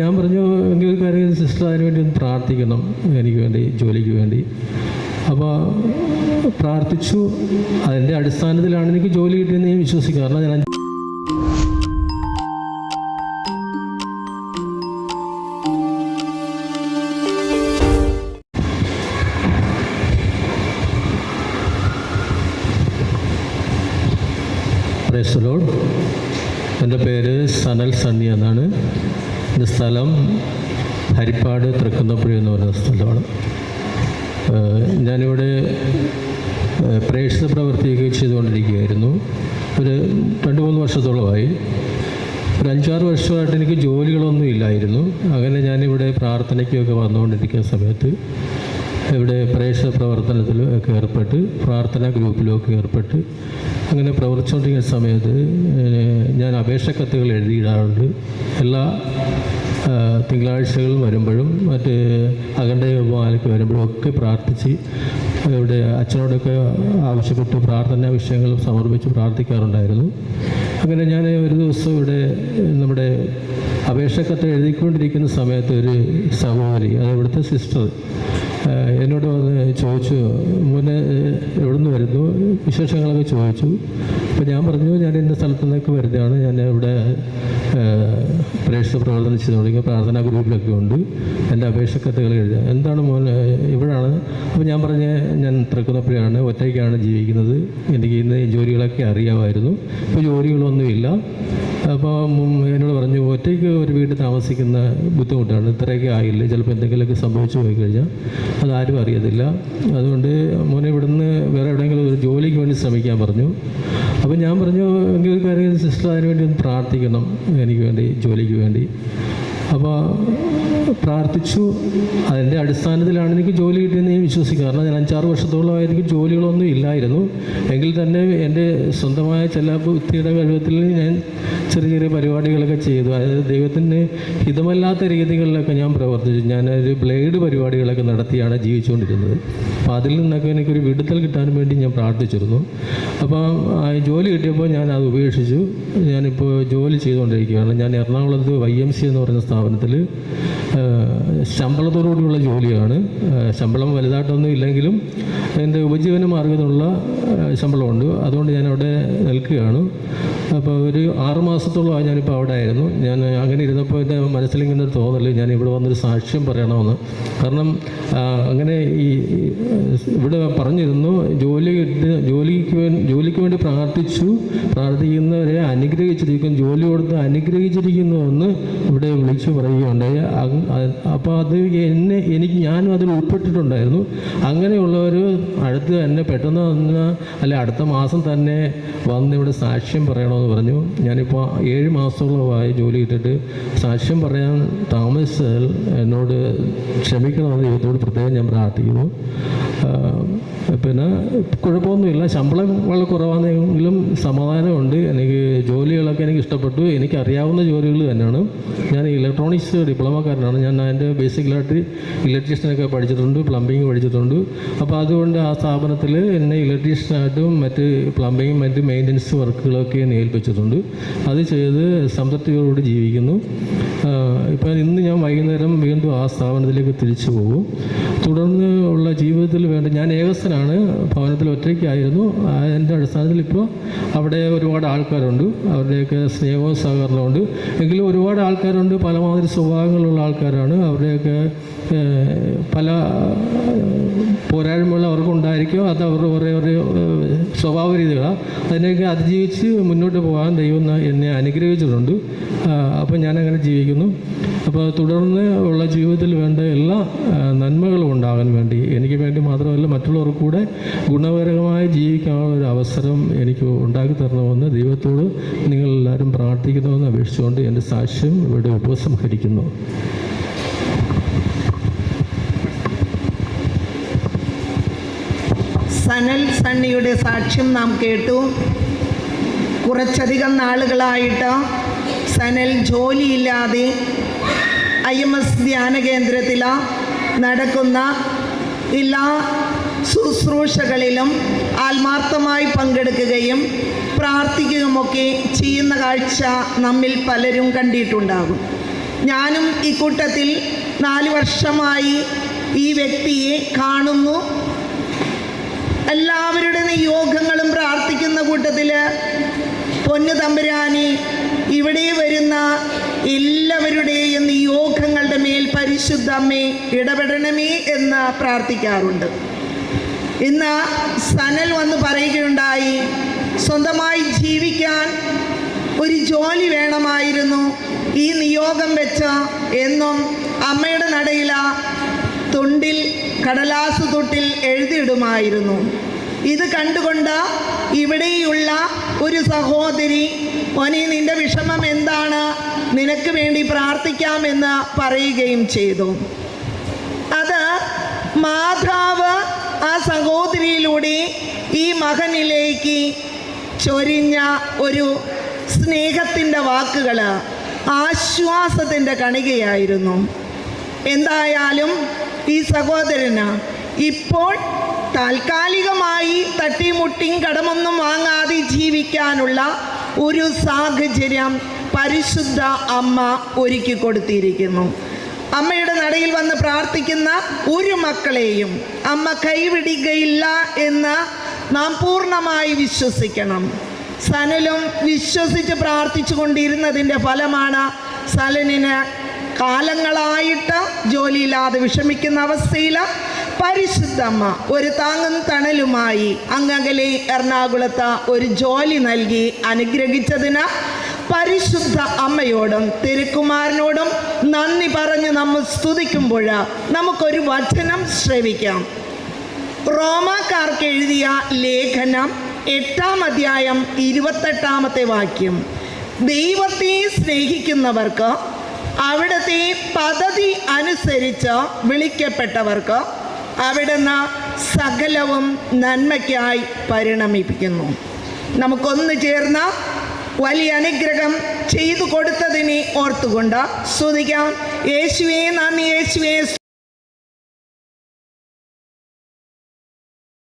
ഞാൻ പറഞ്ഞു എങ്കിൽ കാര്യം സിസ്റ്റർ അതിന് വേണ്ടി ഒന്ന് പ്രാർത്ഥിക്കണം എനിക്ക് വേണ്ടി ജോലിക്ക് വേണ്ടി. അപ്പോൾ പ്രാർത്ഥിച്ചു. അതിന്റെ അടിസ്ഥാനത്തിലാണ് എനിക്ക് ജോലി കിട്ടിയെന്ന് ഞാൻ വിശ്വസിക്കുക കാരണം ഞാൻ എന്റെ പേര് സനൽ സണ്ണി എന്നാണ്. എന്റെ സ്ഥലം ഹരിപ്പാട് തൃക്കുന്നപ്പുഴ എന്ന് പറയുന്ന സ്ഥലമാണ്. ഞാനിവിടെ പ്രേക്ഷിത പ്രവർത്തിയൊക്കെ ചെയ്തുകൊണ്ടിരിക്കുകയായിരുന്നു. ഒരു രണ്ട് മൂന്ന് വർഷത്തോളമായി. ഒരു അഞ്ചാറ് വർഷമായിട്ട് എനിക്ക് ജോലികളൊന്നും ഇല്ലായിരുന്നു. അങ്ങനെ ഞാനിവിടെ പ്രാർത്ഥനയ്ക്കൊക്കെ വന്നുകൊണ്ടിരിക്കുന്ന സമയത്ത് ഇവിടെ പ്രേക്ഷക പ്രവർത്തനത്തിലും ഒക്കെ ഏർപ്പെട്ട് പ്രാർത്ഥനാ ഗ്രൂപ്പിലും ഒക്കെ ഏർപ്പെട്ട് അങ്ങനെ പ്രവർത്തിച്ചുകൊണ്ടിരിക്കുന്ന സമയത്ത് ഞാൻ അപേക്ഷ കത്തുകൾ എഴുതിയിടാറുണ്ട്. എല്ലാ തിങ്കളാഴ്ചകൾ വരുമ്പോഴും മറ്റ് അഖണ്ഡ യോഗമാലയ്ക്ക് വരുമ്പോഴും ഒക്കെ പ്രാർത്ഥിച്ച് ഇവിടെ അച്ഛനോടൊക്കെ ആവശ്യപ്പെട്ട് പ്രാർത്ഥനാ വിഷയങ്ങൾ സമർപ്പിച്ച് പ്രാർത്ഥിക്കാറുണ്ടായിരുന്നു. അങ്ങനെ ഞാൻ ഒരു ദിവസം ഇവിടെ നമ്മുടെ അപേക്ഷക്കത്ത് എഴുതിക്കൊണ്ടിരിക്കുന്ന സമയത്ത് ഒരു സഹോദരി അത് ഇവിടുത്തെ സിസ്റ്റർ എന്നോട് വന്ന് ചോദിച്ചു മുന്നേ എവിടുന്ന് വരുന്നു? വിശേഷങ്ങളൊക്കെ ചോദിച്ചു. അപ്പോൾ ഞാൻ പറഞ്ഞു ഞാൻ ഇന്ന സ്ഥലത്തു നിന്നൊക്കെ വരുന്നതാണ്. ഞാൻ ഇവിടെ പ്രേക്ഷക പ്രവർത്തനം ചെയ്തു തുടങ്ങി പ്രാർത്ഥനാ ഗ്രൂപ്പിലൊക്കെ ഉണ്ട്. എന്റെ അപേക്ഷ കത്തുകൾ എഴുതുക എന്താണ് മോൻ ഇവിടാണ്? അപ്പോൾ ഞാൻ പറഞ്ഞ ഞാൻ തൃക്കുന്നപ്പുഴയാണ്. ഒറ്റയ്ക്കാണ് ജീവിക്കുന്നത്. എനിക്ക് ഇന്ന് ജോലികളൊക്കെ അറിയാമായിരുന്നു. ഇപ്പോൾ ജോലികളൊന്നുമില്ല. അപ്പോൾ എന്നോട് പറഞ്ഞു ഒറ്റയ്ക്ക് ഒരു വീട്ടിൽ താമസിക്കുന്ന ബുദ്ധിമുട്ടാണ്. ഇത്രയൊക്കെ ആയില്ല. ചിലപ്പോൾ എന്തെങ്കിലുമൊക്കെ സംഭവിച്ചു പോയി കഴിഞ്ഞാൽ അതാരും അറിയത്തില്ല. അതുകൊണ്ട് മോനെ ഇവിടുന്ന് വേറെ എവിടെയെങ്കിലും ഒരു ജോലിക്ക് വേണ്ടി ശ്രമിക്കാൻ പറഞ്ഞു. അപ്പോൾ ഞാൻ പറഞ്ഞു എങ്കിൽ കാര്യം സിസ്റ്റർ അതിന് വേണ്ടി ഒന്ന് പ്രാർത്ഥിക്കണം. എനിക്ക് വേണ്ടി ജോലിക്ക് വേണ്ടി. അപ്പോൾ പ്രാർത്ഥിച്ചു. അതിന്റെ അടിസ്ഥാനത്തിലാണ് എനിക്ക് ജോലി കിട്ടിയെന്ന് ഞാൻ വിശ്വസിക്കും കാരണം ഞാൻ അഞ്ചാറ് വർഷത്തോളമായി എനിക്ക് ജോലികളൊന്നും ഇല്ലായിരുന്നു. എങ്കിൽ തന്നെ എന്റെ സ്വന്തമായ ചില ബുദ്ധിയുടെ കഴിവത്തിൽ ഞാൻ ചെറിയ ചെറിയ പരിപാടികളൊക്കെ ചെയ്തു. അതായത് ദൈവത്തിന് ഹിതമല്ലാത്ത രീതികളിലൊക്കെ ഞാൻ പ്രവർത്തിച്ചു. ഞാനൊരു ബ്ലേഡ് പരിപാടികളൊക്കെ നടത്തിയാണ് ജീവിച്ചുകൊണ്ടിരുന്നത്. അപ്പോൾ അതിൽ നിന്നൊക്കെ എനിക്കൊരു വിടുതൽ കിട്ടാൻ വേണ്ടി ഞാൻ പ്രാർത്ഥിച്ചിരുന്നു. അപ്പോൾ ജോലി കിട്ടിയപ്പോൾ ഞാൻ അത് ഉപേക്ഷിച്ചു. ഞാനിപ്പോൾ ജോലി ചെയ്തുകൊണ്ടിരിക്കുകയാണ്. ഞാൻ എറണാകുളത്ത് വൈ എം സി എന്ന് പറയുന്ന സ്ഥാപനത്തിൽ ശമ്പളത്തോടുകൂടിയുള്ള ജോലിയാണ്. ശമ്പളം വലുതായിട്ടൊന്നും ഇല്ലെങ്കിലും എന്റെ ഉപജീവന മാർഗത്തിനുള്ള ആ, ശമ്പളമുണ്ട്. അതുകൊണ്ട് ഞാൻ അവിടെ നിൽക്കുകയാണ്. അപ്പോൾ ഒരു ആറ് മാസത്തോളമായി ഞാനിപ്പോൾ അവിടെ ആയിരുന്നു. ഞാൻ അങ്ങനെ ഇരുന്നപ്പോൾ എന്റെ മനസ്സിലിങ്ങനെ ഒരു ഞാൻ ഇവിടെ വന്നൊരു സാക്ഷ്യം പറയണമെന്ന്. കാരണം അങ്ങനെ ഈ ഇവിടെ പറഞ്ഞിരുന്നു ജോലി ജോലിക്ക് വേണ്ടി ജോലിക്ക് വേണ്ടി പ്രാർത്ഥിച്ചു പ്രാർത്ഥിക്കുന്നവരെ അനുഗ്രഹിച്ചിരിക്കും ജോലി കൊടുത്ത് അനുഗ്രഹിച്ചിരിക്കുന്നുവെന്ന് ഇവിടെ വിളിച്ചു പറയുകയുണ്ടായി. അപ്പോൾ അത് എന്നെ എനിക്ക് ഞാനും അതിൽ ഉൾപ്പെട്ടിട്ടുണ്ടായിരുന്നു. അങ്ങനെയുള്ളവർ അടുത്ത് തന്നെ പെട്ടെന്ന് വന്ന അല്ലെ അടുത്ത മാസം തന്നെ വന്ന് ഇവിടെ സാക്ഷ്യം പറയണമെന്ന് പറഞ്ഞു. ഞാനിപ്പോൾ ഏഴ് മാസത്തോളമായി ജോലി ഇട്ടിട്ട് സാക്ഷ്യം പറയാൻ താമസിച്ചാൽ എന്നോട് ക്ഷമിക്കണമെന്ന് ദൈവത്തോട് പ്രത്യേകം ഞാൻ പ്രാർത്ഥിക്കുന്നു. പിന്നെ കുഴപ്പമൊന്നുമില്ല. ശമ്പളം വളരെ കുറവാണെങ്കിലും സമാധാനമുണ്ട്. എനിക്ക് ജോലികളൊക്കെ എനിക്ക് ഇഷ്ടപ്പെട്ടു. എനിക്ക് അറിയാവുന്ന ജോലികൾ തന്നെയാണ്. ഞാൻ ഇലക്ട്രോണിക്സ് ഡിപ്ലോമക്കാരനാണ് ഞാൻ അതിന്റെ ബേസിക്കലായിട്ട് ഇലക്ട്രീഷ്യനൊക്കെ പഠിച്ചിട്ടുണ്ട്. പ്ലംബിങ് പഠിച്ചിട്ടുണ്ട്. അപ്പോൾ അതുകൊണ്ട് ആ സ്ഥാപനത്തിൽ എന്നെ ഇലക്ട്രീഷ്യനായിട്ടും മറ്റ് പ്ലംബിങ്ങും മറ്റ് മെയിന്റനൻസ് വർക്കുകളൊക്കെ ഏൽപ്പിച്ചിട്ടുണ്ട്. അത് ചെയ്ത് സംതൃപ്തിയോടുകൂടി ജീവിക്കുന്നു. ഇപ്പം ഇന്ന് ഞാൻ വൈകുന്നേരം വീണ്ടും ആ സ്ഥാപനത്തിലേക്ക് തിരിച്ചു പോകും. തുടർന്ന് ഉള്ള ജീവിതത്തിൽ വേണ്ട. ഞാൻ ഏകസ്ഥനാണ്. ഭവനത്തിൽ ഒറ്റയ്ക്കായിരുന്നു. അതിന്റെ അടിസ്ഥാനത്തിൽ ഇപ്പോൾ അവിടെ ഒരുപാട് ആൾക്കാരുണ്ട്. അവരുടെയൊക്കെ സ്നേഹവും സഹകരണമുണ്ട് എങ്കിലും ഒരുപാട് ആൾക്കാരുണ്ട്. പലമാതിരി സ്വഭാവങ്ങളുള്ള ആൾക്കാരാണ്. അവരുടെയൊക്കെ പല പോരായ്മകൾ അവർക്കുണ്ടായിരിക്കും. അത് അവരുടെ ഓരോ സ്വഭാവ രീതികളാണ്. അതിനെയൊക്കെ അതിജീവിച്ച് മുന്നോട്ട് പോകാൻ ദൈവം എന്നെ അനുഗ്രഹിച്ചിട്ടുണ്ട്. അപ്പം ഞാനങ്ങനെ ജീവിക്കുന്നു. അപ്പോൾ തുടർന്ന് ഉള്ള ജീവിതത്തിൽ വേണ്ട എല്ലാ നന്മകളും ഉണ്ടാകാൻ വേണ്ടി എനിക്ക് വേണ്ടി മാത്രമല്ല മറ്റുള്ളവർക്ക് കൂടെ ഗുണപരമായി ജീവിക്കാനുള്ള ഒരു അവസരം എനിക്ക് ഉണ്ടാക്കി തരണമെന്ന് ദൈവത്തോട് നിങ്ങളെല്ലാവരും പ്രാർത്ഥിക്കണമെന്ന് അപേക്ഷിച്ചുകൊണ്ട് എന്റെ സാക്ഷ്യം ഇവിടെ ഉപസംഹരിക്കുന്നു. സനൽ സണ്ണിയുടെ സാക്ഷ്യം നാം കേട്ടു. കുറച്ചധികം നാളുകളായിട്ട് സനൽ ജോലിയില്ലാതെ ഐ എം എസ് ധ്യാന കേന്ദ്രത്തിൽ നടക്കുന്ന എല്ലാ ശുശ്രൂഷകളിലും ആത്മാർത്ഥമായി പങ്കെടുക്കുകയും പ്രാർത്ഥിക്കുകയുമൊക്കെ ചെയ്യുന്ന കാഴ്ച നമ്മിൽ പലരും കണ്ടിട്ടുണ്ടാകും. ഞാനും ഇക്കൂട്ടത്തിൽ നാല് വർഷമായി ഈ വ്യക്തിയെ കാണുന്നു. എല്ലാവരുടെ നിയോഗങ്ങളും പ്രാർത്ഥിക്കുന്ന കൂട്ടത്തിൽ പൊന്നു തമ്പുരാനി ഇവിടെ വരുന്ന എല്ലാവരുടെയും നിയോഗങ്ങളുടെ മേൽ പരിശുദ്ധ അമ്മേ ഇടപെടണമേ എന്ന് പ്രാർത്ഥിക്കാറുണ്ട്. ഇന്ന് സനൽ വന്ന് പറയുകയുണ്ടായി സ്വന്തമായി ജീവിക്കാൻ ഒരു ജോലി വേണമായിരുന്നു. ഈ നിയോഗം വെച്ച എന്നും അമ്മയുടെ നടയില തുണ്ടിൽ കടലാസ് തൊട്ടിൽ എഴുതിയിടുമായിരുന്നു. ഇത് കണ്ടുകൊണ്ട് ഇവിടെയുള്ള ഒരു സഹോദരി മോനെ നിന്റെ വിഷമം എന്താണ്? നിനക്ക് വേണ്ടി പ്രാർത്ഥിക്കാമെന്ന് പറയുകയും ചെയ്തു. അത് മാതാവ് ആ സഹോദരിയിലൂടെ ഈ മകനിലേക്ക് ചൊരിഞ്ഞ ഒരു സ്നേഹത്തിന്റെ വാക്കുകൾ ആശ്വാസത്തിന്റെ കണികയായിരുന്നു. എന്തായാലും ഈ സഹോദരന് ഇപ്പോൾ താൽക്കാലികമായി തട്ടിമുട്ടിയും കടമൊന്നും വാങ്ങാതെ ജീവിക്കാനുള്ള ഒരു സാഹചര്യം പരിശുദ്ധ അമ്മ ഒരുക്കി കൊടുത്തിരിക്കുന്നു. അമ്മയുടെ നടയിൽ വന്ന് പ്രാർത്ഥിക്കുന്ന ഒരു മക്കളെയും അമ്മ കൈവിടുകയില്ല എന്ന് നാം പൂർണമായി വിശ്വസിക്കണം. സനലും വിശ്വസിച്ച് പ്രാർത്ഥിച്ചു കൊണ്ടിരുന്നതിന്റെ ഫലമാണ് സലനിന് കാലങ്ങളായിട്ട് ജോലിയില്ലാതെ വിഷമിക്കുന്ന അവസ്ഥയിൽ പരിശുദ്ധമ്മ ഒരു താങ്ങും തണലുമായി അങ്ങകലെ എറണാകുളത്ത് ഒരു ജോലി നൽകി അനുഗ്രഹിച്ചതിന് പരിശുദ്ധ അമ്മയോടും തിരുക്കുമാരനോടും നന്ദി പറഞ്ഞ് നമ്മൾ സ്തുതിക്കുമ്പോൾ നമുക്കൊരു വചനം ശ്രവിക്കാം. റോമാക്കാർക്ക് എഴുതിയ ലേഖനം എട്ടാം അധ്യായം ഇരുപത്തെട്ടാമത്തെ വാക്യം. ദൈവത്തെ സ്നേഹിക്കുന്നവർക്ക് അവിടുത്തെ പദ്ധതി അനുസരിച്ച് വിളിക്കപ്പെട്ടവർക്ക് അവിടുന്ന് സകലവും നന്മയ്ക്കായി പരിണമിപ്പിക്കുന്നു. നമുക്കൊന്ന് ചേർന്ന് വലിയ അനുഗ്രഹം ചെയ്തു കൊടുത്തതിനെ ഓർത്തുകൊണ്ട് സ്തുതിക്കാം. യേശുവേ നന്ദി. യേശുവേ